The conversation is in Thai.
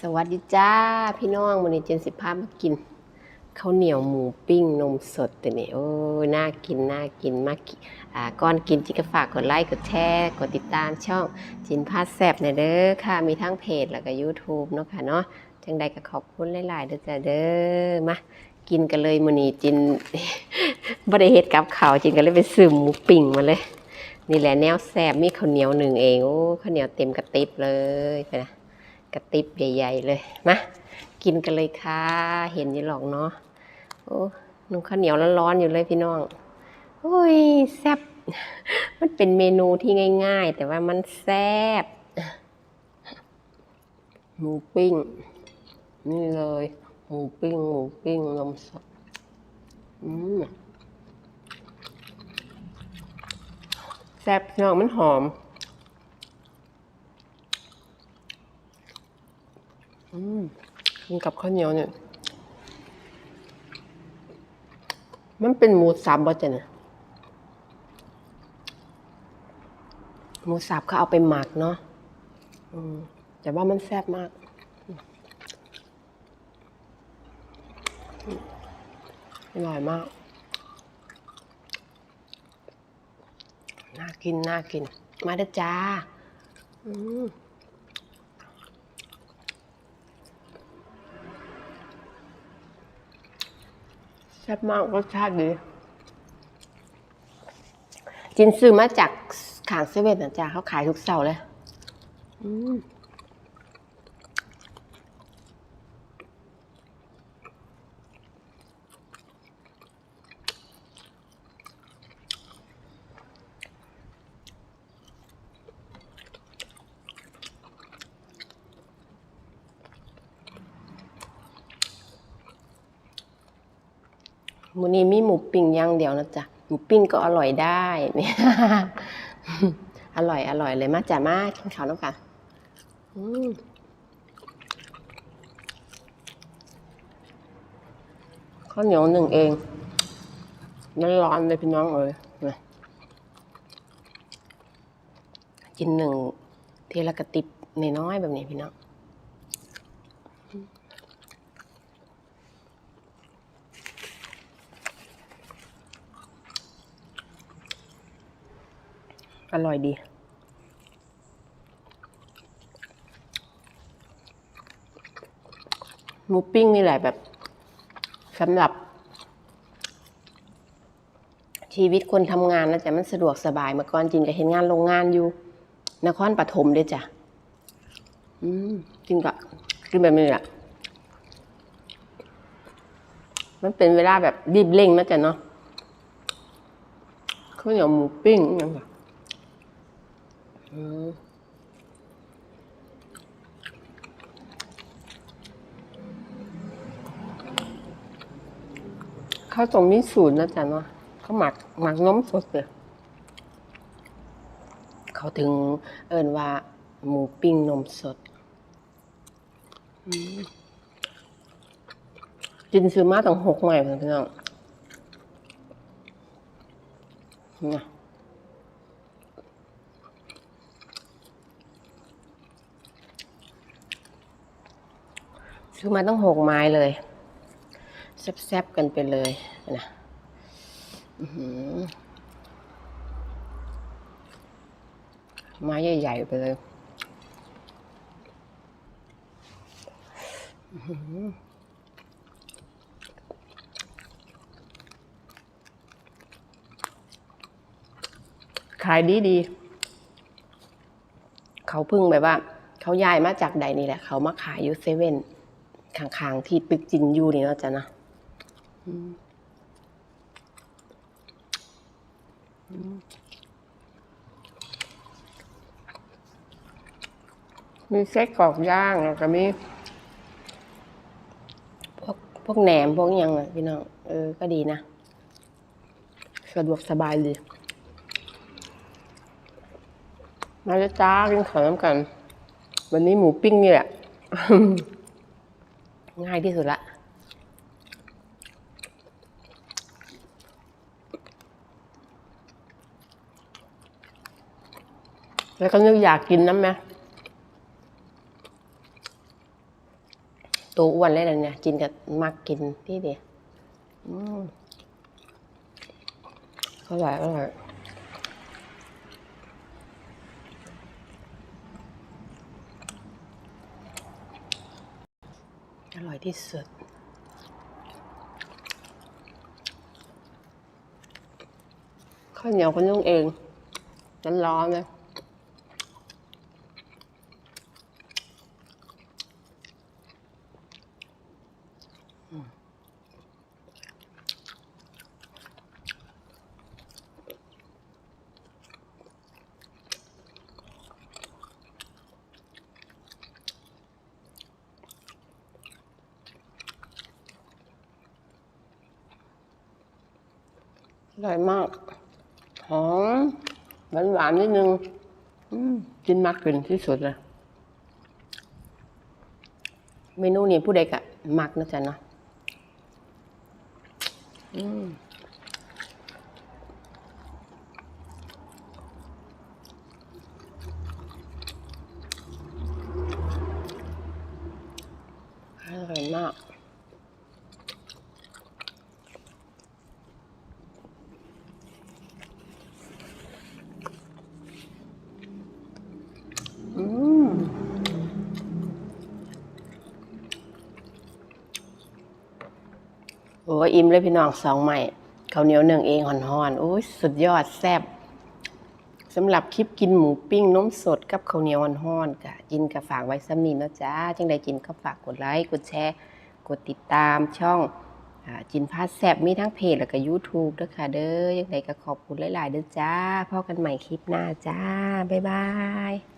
สวัสดีจ้าพี่น้องวันนี้เจนสิบห้ามากินข้าวเหนียวหมูปิ้งนมสดแต่นี่โอ้ยน่ากินน่ากินมากกิอ่าก่อนกินจิกฝากกดไลค์กดแชร์กดติดตามช่องจินพาแซบในอยเด้อค่ะมีทั้งเพจแล้วก็ YouTube เนาะค่ะเนาะจังใดก็ขอบคุณหลายๆเด้อจ้าเด้อมากินกันเลยมื้อนี้จินบ่ได้เฮ็ดกับข้าวจินก็เลยไปซื้อหมูปิ้งมาเลย นี่แหละแนวแซบมีข้าวเหนียวหนึ่งเองโอ้ข้าวเหนียวเต็มกระติบเลยไปนะ กระติบใหญ่ ๆ เลยมากินกันเลยค่ะ เห็นอยู่หรอกเนาะโอ้นุ่งข้าวเหนียวร้อนๆอยู่เลยพี่น้องโอ้ยแซ่บมันเป็นเมนูที่ง่าย ๆ แต่ว่ามันแซ่บหมูปิ้ง นี่เลยหมูปิ้งหมูปิ้งนมสดอืมแซ่บพี่น้องมันหอม อืม กินกับข้าวเหนียวเนี่ย มันเป็นหมูสับบ่จ๊ะเนี่ยหมูสับเขาเอาไปหมักเนาะแต่ว่ามันแซ่บมากอืมอร่อยมาก น่ากิน น่ากิน มาเด้อจ้า อืม แซ่บมากรสชาติดี จินซื้อมาจากขางเซเว่นนะจ๊ะเขาขายทุกเสาร์เลย อืม วันนี้มีหมูปิ้งย่างเดียวนะจ๊ะหมูปิ้งก็อร่อยได้เนี่ยอร่อยอร่อยเลยมาจ้ะมากินข้าวน้ำกันข้าวเหนียวหนึ่งเองมันร้อนเลยพี่น้องเอ้ยกินหนึ่งเทละกระติบน้อยๆแบบนี้พี่น้อง อร่อยดี หมูปิ้งนี่แหละแบบสำหรับ ชีวิตคนทำงานนะจ๊ะมันสะดวกสบายเมื่อก่อนจินก็เห็นงานโรงงานอยู่ นครปฐมด้วยจ้ะ อืมจินก็กินแบบนี้แหละมันเป็นเวลาแบบรีบเร่งนะจ๊ะเนาะข้าวเหนียวหมูปิ้งอหยังไงอืมเข้าวตรงมีสูตรนะจ๊ะเนาะเขาหมักหมักนมสดเลยเขาถึงเอินว่า หมูปิ้งนมสดจินซื้อมาตั้งหกใหม่เพื่อนพี่น้องนี่ย ซื้อมาต้องหกไม้เลย แซบๆกันไปเลยนะอื้อหือไม้ใหญ่ๆไปเลยขายดีดี เขาพึ่งแบบว่า เขาย้ายมาจากใดนี่แหละ เขามาขายอยู่เซเว่น ข้างๆที่ตึกจินยูนี่เนาะจ๊ะนะอืมอืมมีไส้กรอกย่างแล้วก็มีพวกพวกแหนมพวกหยังอะพี่น้อง เออ ก็ดีนะ สะดวกสบายดี มาแล้วจ้ากินข้าวน้ำกัน วันนี้หมูปิ้งนี่แหละ ง่ายที่สุดละแล้วก็นึกอยากกินน้ำไหมตัวอ้วนเลยนะเนี่ย กินกับมักกินที่เดียวอืมอร่อยอร่อย ร่อยที่สุด ข้าวเหนียวก็นุ่งเองร้อนๆเลย ร่อยมาก หอมหวานหวานๆนิดนึงอืมกินมากขึ้นที่สุดเลยเมนูนี้ผู้ใดกะมักนะจ๊ะเนาะอืมอร่อยมาก อืม โอ้ยอิ่มเลยพี่น้องสองใหม่ข้าวเหนียวหนึ่งเองห่อนๆโอ้ยสุดยอดแซ่บสำหรับคลิปกินหมูปิ้งนมสดกับข้าวเหนียวห่อนๆกะจินกับฝากไว้ซ้ำนี้เนาะจ้าจังใดจินก็ฝากกดไลค์กดแชร์กดติดตามช่องจินพาแซบมีทั้งเพจแล้วก็ YouTube ด้วยค่ะเด้อยังไงก็ขอบคุณหลาย ๆ เด้อจ้าพบกันใหม่คลิปหน้าจ้า บ๊ายบาย